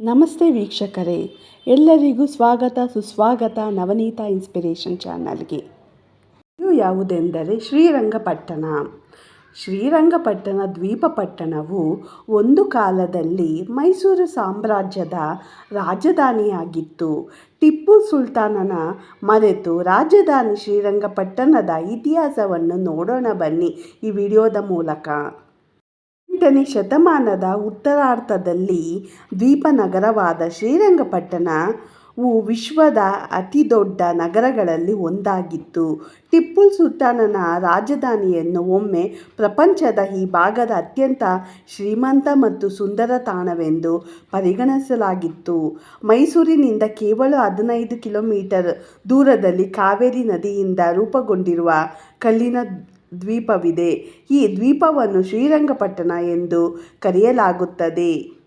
ನಮಸ್ತೆ ವೀಕ್ಷಕರೇ. ಎಲ್ಲರಿಗೂ ಸ್ವಾಗತ, ಸುಸ್ವಾಗತ ನವನೀತ ಇನ್ಸ್ಪಿರೇಷನ್ ಚಾನಲ್ಗೆ. ಇದು ಯಾವುದೆಂದರೆ ಶ್ರೀರಂಗಪಟ್ಟಣ. ಶ್ರೀರಂಗಪಟ್ಟಣ ದ್ವೀಪ ಪಟ್ಟಣವು ಒಂದು ಕಾಲದಲ್ಲಿ ಮೈಸೂರು ಸಾಮ್ರಾಜ್ಯದ ರಾಜಧಾನಿಯಾಗಿತ್ತು. ಟಿಪ್ಪು ಸುಲ್ತಾನನ ಮರೆತು ರಾಜಧಾನಿ ಶ್ರೀರಂಗಪಟ್ಟಣದ ಇತಿಹಾಸವನ್ನು ನೋಡೋಣ ಬನ್ನಿ ಈ ವಿಡಿಯೋದ ಮೂಲಕ. ಎಂಟನೇ ಶತಮಾನದ ಉತ್ತರಾರ್ಧದಲ್ಲಿ ದ್ವೀಪ ನಗರವಾದ ಶ್ರೀರಂಗಪಟ್ಟಣವು ವಿಶ್ವದ ಅತಿ ದೊಡ್ಡ ನಗರಗಳಲ್ಲಿ ಒಂದಾಗಿತ್ತು. ಟಿಪ್ಪು ಸುಲ್ತಾನನ ರಾಜಧಾನಿಯನ್ನು ಒಮ್ಮೆ ಪ್ರಪಂಚದ ಈ ಭಾಗದ ಅತ್ಯಂತ ಶ್ರೀಮಂತ ಮತ್ತು ಸುಂದರ ತಾಣವೆಂದು ಪರಿಗಣಿಸಲಾಗಿತ್ತು. ಮೈಸೂರಿನಿಂದ ಕೇವಲ ಹದಿನೈದು ಕಿಲೋಮೀಟರ್ ದೂರದಲ್ಲಿ ಕಾವೇರಿ ನದಿಯಿಂದ ರೂಪುಗೊಂಡಿರುವ ಕಲ್ಲಿನ ದ್ವೀಪವಿದೆ. ಈ ದ್ವೀಪವನ್ನು ಶ್ರೀರಂಗಪಟ್ಟಣ ಎಂದು ಕರೆಯಲಾಗುತ್ತದೆ.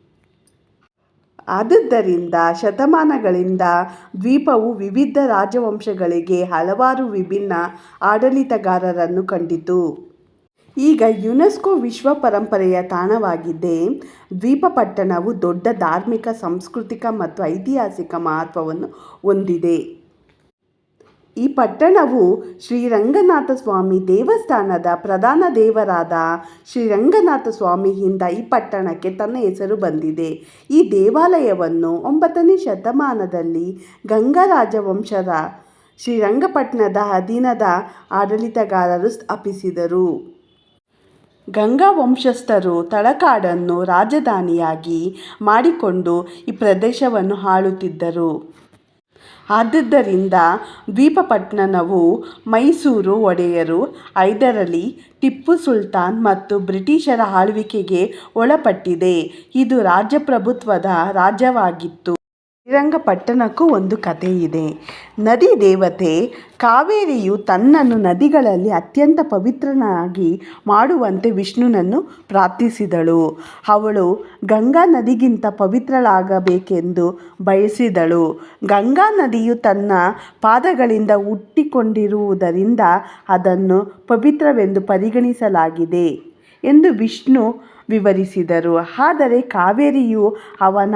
ಆದುದರಿಂದ ಶತಮಾನಗಳಿಂದ ದ್ವೀಪವು ವಿವಿಧ ರಾಜವಂಶಗಳಿಗೆ ಹಲವಾರು ವಿಭಿನ್ನ ಆಡಳಿತಗಾರರನ್ನು ಕಂಡಿತು. ಈಗ ಯುನೆಸ್ಕೋ ವಿಶ್ವ ಪರಂಪರೆಯ ತಾಣವಾಗಿದೆ. ದ್ವೀಪ ಪಟ್ಟಣವು ದೊಡ್ಡ ಧಾರ್ಮಿಕ, ಸಾಂಸ್ಕೃತಿಕ ಮತ್ತು ಐತಿಹಾಸಿಕ ಮಹತ್ವವನ್ನು ಹೊಂದಿದೆ. ಈ ಪಟ್ಟಣವು ಶ್ರೀರಂಗನಾಥ ಸ್ವಾಮಿ ದೇವಸ್ಥಾನದ ಪ್ರಧಾನ ದೇವರಾದ ಶ್ರೀರಂಗನಾಥ ಸ್ವಾಮಿಯಿಂದ ಈ ಪಟ್ಟಣಕ್ಕೆ ತನ್ನ ಹೆಸರು ಬಂದಿದೆ. ಈ ದೇವಾಲಯವನ್ನು ಒಂಬತ್ತನೇ ಶತಮಾನದಲ್ಲಿ ಗಂಗಾ ವಂಶದ ಶ್ರೀರಂಗಪಟ್ಟಣದ ಅಧೀನದ ಆಡಳಿತಗಾರರು ಸ್ಥಾಪಿಸಿದರು. ಗಂಗಾ ವಂಶಸ್ಥರು ತಳಕಾಡನ್ನು ರಾಜಧಾನಿಯಾಗಿ ಮಾಡಿಕೊಂಡು ಈ ಪ್ರದೇಶವನ್ನು ಆಳುತ್ತಿದ್ದರು. ಆದುದರಿಂದ ದ್ವೀಪಪಟ್ಟಣವು ಮೈಸೂರು ಒಡೆಯರು ಐದರಲ್ಲಿ ಟಿಪ್ಪು ಸುಲ್ತಾನ್ ಮತ್ತು ಬ್ರಿಟಿಷರ ಆಳ್ವಿಕೆಗೆ ಒಳಪಟ್ಟಿದೆ. ಇದು ರಾಜಪ್ರಭುತ್ವದ ರಾಜ್ಯವಾಗಿತ್ತು. ಶ್ರೀರಂಗಪಟ್ಟಣಕ್ಕೂ ಒಂದು ಕಥೆಯಿದೆ. ನದಿ ದೇವತೆ ಕಾವೇರಿಯು ತನ್ನನ್ನು ನದಿಗಳಲ್ಲಿ ಅತ್ಯಂತ ಪವಿತ್ರನಾಗಿ ಮಾಡುವಂತೆ ವಿಷ್ಣುನನ್ನು ಪ್ರಾರ್ಥಿಸಿದಳು. ಅವಳು ಗಂಗಾ ನದಿಗಿಂತ ಪವಿತ್ರಳಾಗಬೇಕೆಂದು ಬಯಸಿದಳು. ಗಂಗಾ ನದಿಯು ತನ್ನ ಪಾದಗಳಿಂದ ಹುಟ್ಟಿಕೊಂಡಿರುವುದರಿಂದ ಅದನ್ನು ಪವಿತ್ರವೆಂದು ಪರಿಗಣಿಸಲಾಗಿದೆ ಎಂದು ವಿಷ್ಣು ವಿವರಿಸಿದರು. ಆದರೆ ಕಾವೇರಿಯು ಅವನ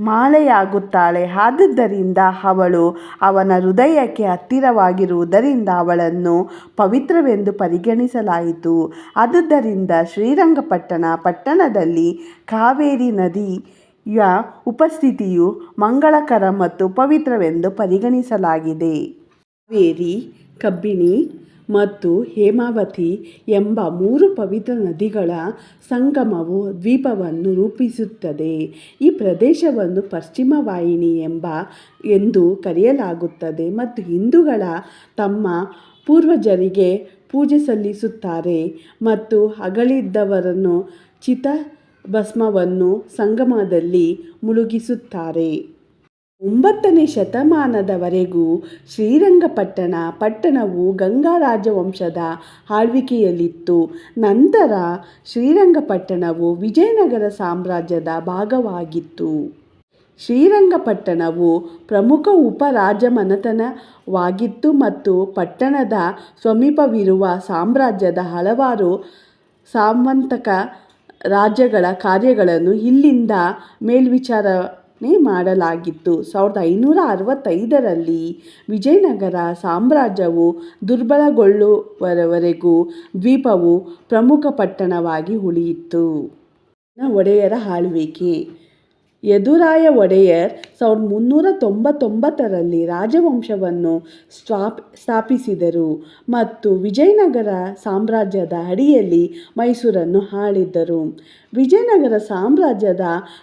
ಮಾಲೆಯಾಗುತ್ತಾಳೆ. ಆದುದರಿಂದ ಅವಳು ಅವನ ಹೃದಯಕ್ಕೆ ಹತ್ತಿರವಾಗಿರುವುದರಿಂದ ಅವಳನ್ನು ಪವಿತ್ರವೆಂದು ಪರಿಗಣಿಸಲಾಯಿತು. ಆದುದರಿಂದ ಶ್ರೀರಂಗಪಟ್ಟಣ ಪಟ್ಟಣದಲ್ಲಿ ಕಾವೇರಿ ನದಿಯ ಉಪಸ್ಥಿತಿಯು ಮಂಗಳಕರ ಮತ್ತು ಪವಿತ್ರವೆಂದು ಪರಿಗಣಿಸಲಾಗಿದೆ. ಕಾವೇರಿ ಕಬ್ಬಿನಿ ಮತ್ತು ಹೇಮಾವತಿ ಎಂಬ ಮೂರು ಪವಿತ್ರ ನದಿಗಳ ಸಂಗಮವು ದ್ವೀಪವನ್ನು ರೂಪಿಸುತ್ತದೆ. ಈ ಪ್ರದೇಶವನ್ನು ಪಶ್ಚಿಮ ವಾಹಿನಿ ಎಂಬ ಎಂದು ಕರೆಯಲಾಗುತ್ತದೆ ಮತ್ತು ಹಿಂದೂಗಳ ತಮ್ಮ ಪೂರ್ವಜರಿಗೆ ಪೂಜೆ ಸಲ್ಲಿಸುತ್ತಾರೆ ಮತ್ತು ಅಗಲಿದವರನ್ನು ಚಿತಾಭಸ್ಮವನ್ನು ಸಂಗಮದಲ್ಲಿ ಮುಳುಗಿಸುತ್ತಾರೆ. ಒಂಬತ್ತನೇ ಶತಮಾನದವರೆಗೂ ಶ್ರೀರಂಗಪಟ್ಟಣ ಪಟ್ಟಣವು ಗಂಗಾ ರಾಜವಂಶದ ಆಳ್ವಿಕೆಯಲ್ಲಿತ್ತು. ನಂತರ ಶ್ರೀರಂಗಪಟ್ಟಣವು ವಿಜಯನಗರ ಸಾಮ್ರಾಜ್ಯದ ಭಾಗವಾಗಿತ್ತು. ಶ್ರೀರಂಗಪಟ್ಟಣವು ಪ್ರಮುಖ ಉಪ ರಾಜಮನೆತನವಾಗಿತ್ತು ಮತ್ತು ಪಟ್ಟಣದ ಸಮೀಪವಿರುವ ಸಾಮ್ರಾಜ್ಯದ ಹಲವಾರು ಸಾಮಂತಕ ರಾಜ್ಯಗಳ ಕಾರ್ಯಗಳನ್ನು ಇಲ್ಲಿಂದ ಮೇಲ್ವಿಚಾರಣೆ ಮಾಡಲಾಗಿತ್ತು. ಸಾವಿರದ ಐನೂರ ಅರವತ್ತೈದರಲ್ಲಿ ವಿಜಯನಗರ ಸಾಮ್ರಾಜ್ಯವು ದುರ್ಬಲಗೊಳ್ಳುವವರೆಗೂ ದ್ವೀಪವು ಪ್ರಮುಖ ಪಟ್ಟಣವಾಗಿ ಉಳಿಯಿತು. ಒಡೆಯರ ಆಳ್ವಿಕೆ. ಯದುರಾಯ ಒಡೆಯರ್ ಸಾವಿರದ ಮುನ್ನೂರ ತೊಂಬತ್ತೊಂಬತ್ತರಲ್ಲಿ ರಾಜವಂಶವನ್ನು ಸ್ಥಾಪಿಸಿದರು ಮತ್ತು ವಿಜಯನಗರ ಸಾಮ್ರಾಜ್ಯದ ಅಡಿಯಲ್ಲಿ ಮೈಸೂರನ್ನು ಹಾಳಿದ್ದರು ವಿಜಯನಗರ ಸಾಮ್ರಾಜ್ಯದ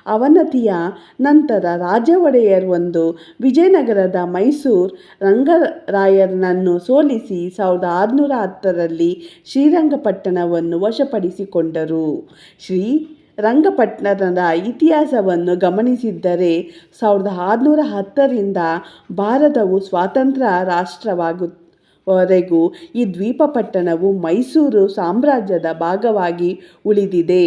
ಅವನತಿಯ ನಂತರ ರಾಜ ಒಡೆಯರ್ ಒಂದು ವಿಜಯನಗರದ ಮೈಸೂರು ರಂಗರಾಯರನ್ನು ಸೋಲಿಸಿ ಸಾವಿರದ ಆರುನೂರ ಹತ್ತರಲ್ಲಿ ಶ್ರೀರಂಗಪಟ್ಟಣವನ್ನು ವಶಪಡಿಸಿಕೊಂಡರು. ಶ್ರೀರಂಗಪಟ್ಟಣದ ಇತಿಹಾಸವನ್ನು ಗಮನಿಸಿದ್ದರೆ ಸಾವಿರದ ಆರುನೂರ ಹತ್ತರಿಂದ ಭಾರತವು ಸ್ವತಂತ್ರ ರಾಷ್ಟ್ರವಾಗುವವರೆಗೂ ಈ ದ್ವೀಪ ಪಟ್ಟಣವು ಮೈಸೂರು ಸಾಮ್ರಾಜ್ಯದ ಭಾಗವಾಗಿ ಉಳಿದಿದೆ.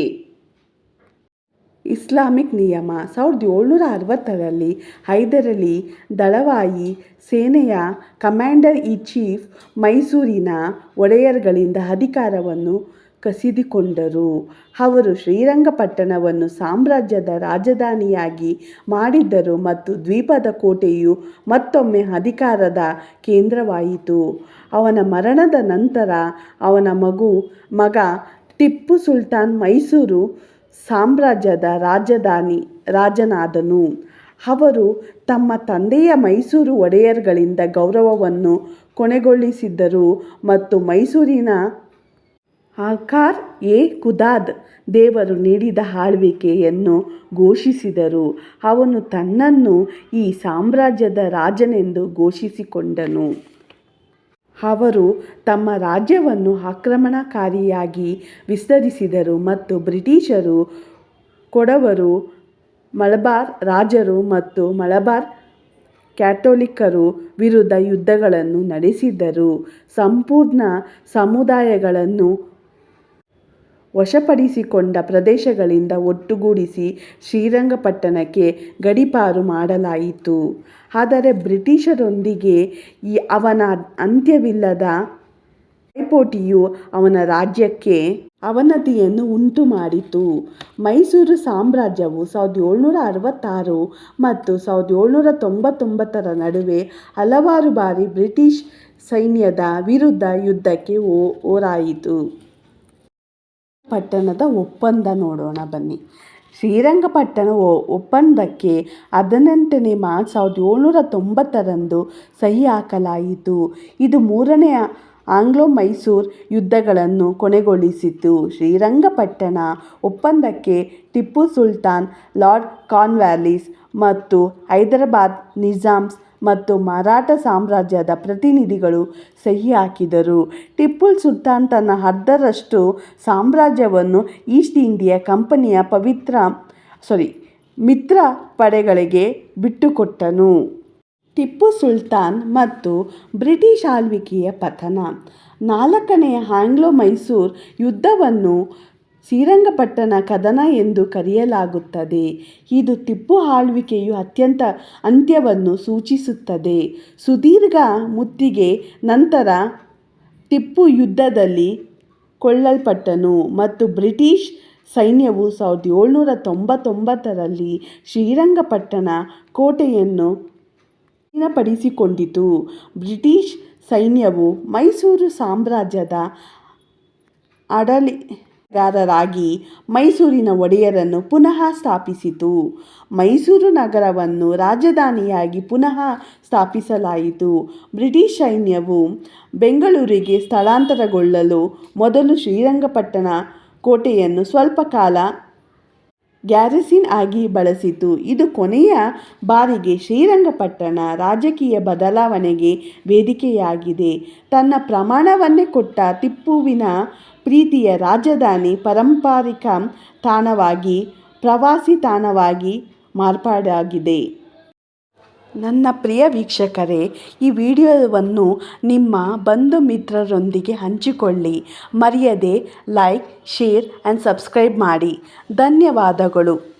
ಇಸ್ಲಾಮಿಕ್ ನಿಯಮ ಸಾವಿರದ ಏಳ್ನೂರ ಅರವತ್ತರಲ್ಲಿ ಹೈದರಲಿ ದಳವಾಯಿ ಸೇನೆಯ ಕಮಾಂಡರ್ ಇ ಚೀಫ್ ಮೈಸೂರಿನ ಒಡೆಯರ್ಗಳಿಂದ ಅಧಿಕಾರವನ್ನು ಕಸಿದುಕೊಂಡರು. ಅವರು ಶ್ರೀರಂಗಪಟ್ಟಣವನ್ನು ಸಾಮ್ರಾಜ್ಯದ ರಾಜಧಾನಿಯಾಗಿ ಮಾಡಿದ್ದರು ಮತ್ತು ದ್ವೀಪದ ಕೋಟೆಯು ಮತ್ತೊಮ್ಮೆ ಅಧಿಕಾರದ ಕೇಂದ್ರವಾಯಿತು. ಅವನ ಮರಣದ ನಂತರ ಅವನ ಮಗು, ಮಗ ಟಿಪ್ಪು ಸುಲ್ತಾನ್ ಮೈಸೂರು ಸಾಮ್ರಾಜ್ಯದ ರಾಜಧಾನಿ ರಾಜನಾದನು. ಅವರು ತಮ್ಮ ತಂದೆಯ ಮೈಸೂರು ಒಡೆಯರ್ಗಳಿಂದ ಗೌರವವನ್ನು ಕೊನೆಗೊಳಿಸಿದ್ದರು ಮತ್ತು ಮೈಸೂರಿನ ಆಕಾರ್ ಎ ಕುದಾದ್ ದೇವರು ನೀಡಿದ ಆಳ್ವಿಕೆಯನ್ನು ಘೋಷಿಸಿದರು. ಅವನು ತನ್ನನ್ನು ಈ ಸಾಮ್ರಾಜ್ಯದ ರಾಜನೆಂದು ಘೋಷಿಸಿಕೊಂಡನು. ಅವರು ತಮ್ಮ ರಾಜ್ಯವನ್ನು ಆಕ್ರಮಣಕಾರಿಯಾಗಿ ವಿಸ್ತರಿಸಿದರು ಮತ್ತು ಬ್ರಿಟಿಷರು ಕೊಡವರು ಮಲಬಾರ್ ರಾಜರು ಮತ್ತು ಮಲಬಾರ್ ಕ್ಯಾಥೋಲಿಕ್ಕರು ವಿರುದ್ಧ ಯುದ್ಧಗಳನ್ನು ನಡೆಸಿದರು. ಸಂಪೂರ್ಣ ಸಮುದಾಯಗಳನ್ನು ವಶಪಡಿಸಿಕೊಂಡ ಪ್ರದೇಶಗಳಿಂದ ಒಟ್ಟುಗೂಡಿಸಿ ಶ್ರೀರಂಗಪಟ್ಟಣಕ್ಕೆ ಗಡೀಪಾರು ಮಾಡಲಾಯಿತು. ಆದರೆ ಬ್ರಿಟಿಷರೊಂದಿಗೆ ಈ ಅವನ ಅಂತ್ಯವಿಲ್ಲದ ಪೈಪೋಟಿಯು ಅವನ ರಾಜ್ಯಕ್ಕೆ ಅವನತಿಯನ್ನು ಉಂಟುಮಾಡಿತು. ಮೈಸೂರು ಸಾಮ್ರಾಜ್ಯವು ಸಾವಿರದ ಏಳ್ನೂರ ಅರವತ್ತಾರು ಮತ್ತು ಸಾವಿರದ ಏಳ್ನೂರ ತೊಂಬತ್ತೊಂಬತ್ತರ ನಡುವೆ ಹಲವಾರು ಬಾರಿ ಬ್ರಿಟಿಷ್ ಸೈನ್ಯದ ವಿರುದ್ಧ ಯುದ್ಧಕ್ಕೆ ಹೋರಾಯಿತು ಪಟ್ಟಣದ ಒಪ್ಪಂದ ನೋಡೋಣ ಬನ್ನಿ. ಶ್ರೀರಂಗಪಟ್ಟಣ ಒಪ್ಪಂದಕ್ಕೆ ಹದಿನೆಂಟನೇ ಮಾರ್ಚ್ ಸಾವಿರದ ಏಳ್ನೂರ ತೊಂಬತ್ತರಂದು ಸಹಿ ಹಾಕಲಾಯಿತು. ಇದು ಮೂರನೇ ಆಂಗ್ಲೋ ಮೈಸೂರು ಯುದ್ಧಗಳನ್ನು ಕೊನೆಗೊಳಿಸಿತು. ಶ್ರೀರಂಗಪಟ್ಟಣ ಒಪ್ಪಂದಕ್ಕೆ ಟಿಪ್ಪು ಸುಲ್ತಾನ್, ಲಾರ್ಡ್ ಕಾರ್ನ್ವ್ಯಾಲಿಸ್ ಮತ್ತು ಹೈದರಾಬಾದ್ ನಿಜಾಮ್ಸ್ ಮತ್ತು ಮರಾಠ ಸಾಮ್ರಾಜ್ಯದ ಪ್ರತಿನಿಧಿಗಳು ಸಹಿ ಹಾಕಿದರು ಟಿಪ್ಪು ಸುಲ್ತಾನ್ ತನ್ನ ಅರ್ಧರಷ್ಟು ಸಾಮ್ರಾಜ್ಯವನ್ನು ಈಸ್ಟ್ ಇಂಡಿಯಾ ಕಂಪನಿಯ ಪವಿತ್ರ ಸಾರಿ ಮಿತ್ರ ಪಡೆಗಳಿಗೆ ಬಿಟ್ಟುಕೊಟ್ಟನು. ಟಿಪ್ಪು ಸುಲ್ತಾನ್ ಮತ್ತು ಬ್ರಿಟಿಷ್ ಆಳ್ವಿಕೆಯ ಪತನ. ನಾಲ್ಕನೆಯ ಆಂಗ್ಲೋ ಮೈಸೂರು ಯುದ್ಧವನ್ನು ಶ್ರೀರಂಗಪಟ್ಟಣ ಕದನ ಎಂದು ಕರೆಯಲಾಗುತ್ತದೆ. ಇದು ಟಿಪ್ಪು ಆಳ್ವಿಕೆಯು ಅತ್ಯಂತ ಅಂತ್ಯವನ್ನು ಸೂಚಿಸುತ್ತದೆ. ಸುದೀರ್ಘ ಮುತ್ತಿಗೆ ನಂತರ ಟಿಪ್ಪು ಯುದ್ಧದಲ್ಲಿ ಕೊಲ್ಲಲ್ಪಟ್ಟನು ಮತ್ತು ಬ್ರಿಟಿಷ್ ಸೈನ್ಯವು ಸಾವಿರದ ಏಳ್ನೂರ ತೊಂಬತ್ತೊಂಬತ್ತರಲ್ಲಿ ಶ್ರೀರಂಗಪಟ್ಟಣ ಕೋಟೆಯನ್ನು ಸ್ವಾಧೀನಪಡಿಸಿಕೊಂಡಿತು ಬ್ರಿಟಿಷ್ ಸೈನ್ಯವು ಮೈಸೂರು ಸಾಮ್ರಾಜ್ಯದ ಆಡಳಿತಗಾರರಾಗಿ ಮೈಸೂರಿನ ಒಡೆಯರನ್ನು ಪುನಃ ಸ್ಥಾಪಿಸಿತು. ಮೈಸೂರು ನಗರವನ್ನು ರಾಜಧಾನಿಯಾಗಿ ಪುನಃ ಸ್ಥಾಪಿಸಲಾಯಿತು. ಬ್ರಿಟಿಷ್ ಸೈನ್ಯವು ಬೆಂಗಳೂರಿಗೆ ಸ್ಥಳಾಂತರಗೊಳ್ಳಲು ಮೊದಲು ಶ್ರೀರಂಗಪಟ್ಟಣ ಕೋಟೆಯನ್ನು ಸ್ವಲ್ಪ ಕಾಲ ಗ್ಯಾರಿಸನ್ ಆಗಿ ಬಳಸಿತು. ಇದು ಕೊನೆಯ ಬಾರಿಗೆ ಶ್ರೀರಂಗಪಟ್ಟಣ ರಾಜಕೀಯ ಬದಲಾವಣೆಗೆ ವೇದಿಕೆಯಾಗಿದೆ. ತನ್ನ ಪ್ರಮಾಣವನ್ನೇ ಕೊಟ್ಟ ತಿಪ್ಪುವಿನ ಪ್ರೀತಿಯ ರಾಜಧಾನಿ ಪಾರಂಪರಿಕ ತಾಣವಾಗಿ, ಪ್ರವಾಸಿ ತಾಣವಾಗಿ ಮಾರ್ಪಾಡಾಗಿದೆ. ನನ್ನ ಪ್ರಿಯ ವೀಕ್ಷಕರೇ, ಈ ವಿಡಿಯೋವನ್ನು ನಿಮ್ಮ ಬಂಧು ಮಿತ್ರರೊಂದಿಗೆ ಹಂಚಿಕೊಳ್ಳಿ. ಮರೆಯದೆ ಲೈಕ್ ಶೇರ್ ಆ್ಯಂಡ್ ಸಬ್ಸ್ಕ್ರೈಬ್ ಮಾಡಿ. ಧನ್ಯವಾದಗಳು.